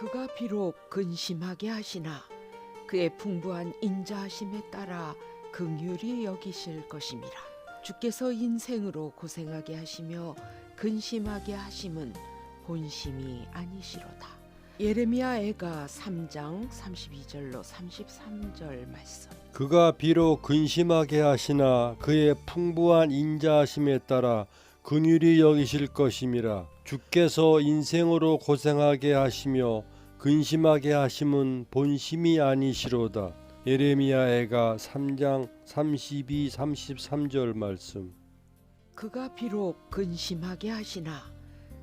그가 비록 근심하게 하시나 그의 풍부한 인자하심에 따라 긍휼히 여기실 것임이라. 주께서 인생으로 고생하게 하시며 근심하게 하심은 본심이 아니시로다. 예레미야 애가 3장 32절로 33절 말씀. 그가 비록 근심하게 하시나 그의 풍부한 인자하심에 따라 긍휼히 여기실 것임이라. 주께서 인생으로 고생하게 하시며 근심하게 하심은 본심이 아니시로다. 예레미야 애가 3장 32 33절 말씀. 그가 비록 근심하게 하시나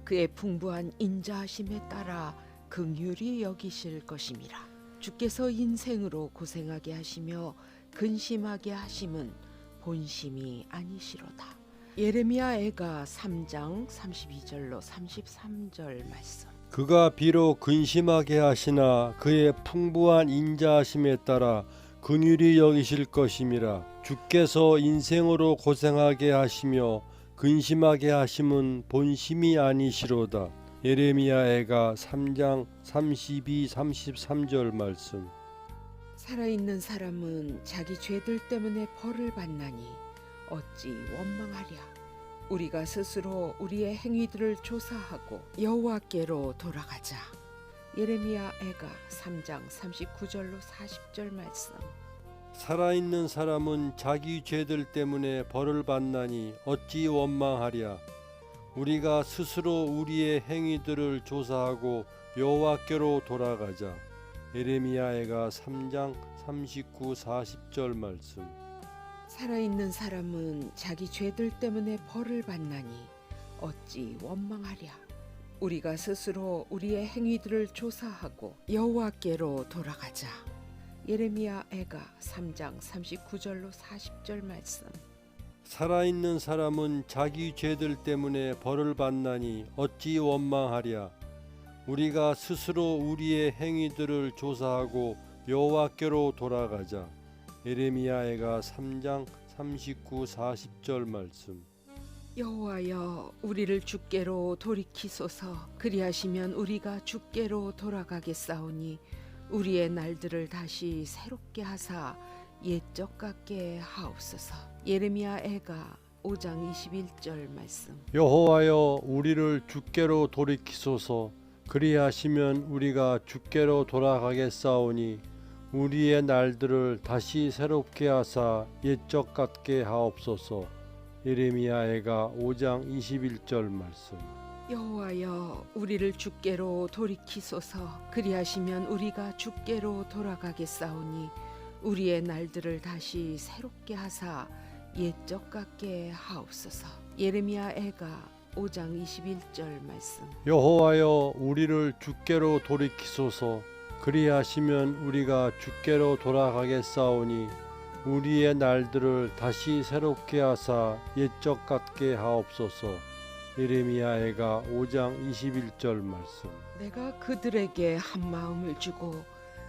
그의 풍부한 인자하심에 따라 긍휼히 여기실 것임이라. 주께서 인생으로 고생하게 하시며 근심하게 하심은 본심이 아니시로다. 예레미야 애가 3장 32절로 33절 말씀 그가 비록 근심하게 하시나 그의 풍부한 인자하심에 따라 긍휼히 여기실 것임이라 주께서 인생으로 고생하게 하시며 근심하게 하심은 본심이 아니시로다. 예레미야 애가 3장 32 33절 말씀. 살아있는 사람은 자기 죄들 때문에 벌을 받나니 어찌 원망하랴 우리가 스스로 우리의 행위들을 조사하고 여호와께로 돌아가자. 예레미야 애가 3장 39절로 40절 말씀. 살아있는 사람은 자기 죄들 때문에 벌을 받나니 어찌 원망하랴? 우리가 스스로 우리의 행위들을 조사하고 여호와께로 돌아가자. 예레미야애가 3장 39 40절 말씀 살아있는 사람은 자기 죄들 때문에 벌을 받나니 어찌 원망하랴? 우리가 스스로 우리의 행위들을 조사하고 여호와께로 돌아가자. 예레미야 애가 3장 39절로 40절 말씀. 살아있는 사람은 자기 죄들 때문에 벌을 받나니 어찌 원망하랴? 우리가 스스로 우리의 행위들을 조사하고 여호와께로 돌아가자 예레미야애가 3장 39 40절 말씀. 여호와여 우리를 주께로 돌이키소서. 그리하시면 우리가 주께로 돌아가겠사오니 우리의 날들을 다시 새롭게 하사 옛적 같게 하옵소서. 예레미야 애가 5장 21절 말씀. 여호와여 우리를 주께로 돌이키소서. 그리하시면 우리가 주께로 돌아가겠사오니 우리의 날들을 다시 새롭게 하사 옛적 같게 하옵소서. 예레미야애가 5장 21절 말씀. 여호와여 우리를 주께로 돌이키소서. 그리하시면 우리가 주께로 돌아가겠사오니 우리의 날들을 다시 새롭게 하사 옛적 같게 하옵소서. 예레미야 애가 5장 21절 말씀. 여호와여 우리를 주께로 돌이키소서 그리하시면 우리가 주께로 돌아가겠사오니 우리의 날들을 다시 새롭게 하사 옛적 같게 하옵소서. 예레미야애가 5장 21절 말씀. 내가 그들에게 한 마음을 주고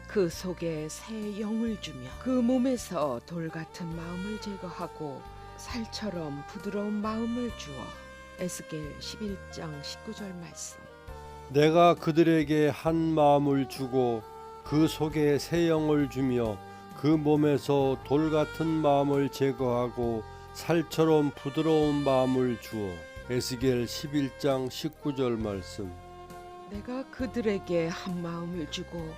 그 속에 새 영을 주며 그 몸에서 돌 같은 마음을 제거하고 살처럼 부드러운 마음을 주어 에스겔 11장 19절 말씀 내가 그들에게 한 마음을 주고 그 속에 새 영을 주며 그 몸에서 돌 같은 마음을 제거하고 살처럼 부드러운 마음을 주어. 에스겔 11장 19절 말씀. 내가 그들에게 한 마음을 주고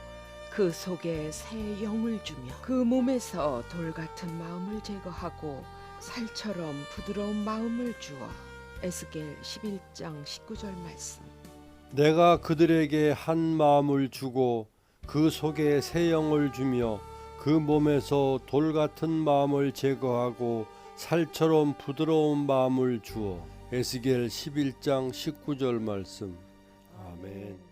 그 속에 새 영을 주며 그 몸에서 돌 같은 마음을 제거하고 살처럼 부드러운 마음을 주어. 에스겔 11장 19절 말씀 내가 그들에게 한 마음을 주고 그 속에 새 영을 주며 그 몸에서 돌 같은 마음을 제거하고 살처럼 부드러운 마음을 주어 에스겔 11장 19절 말씀. 아멘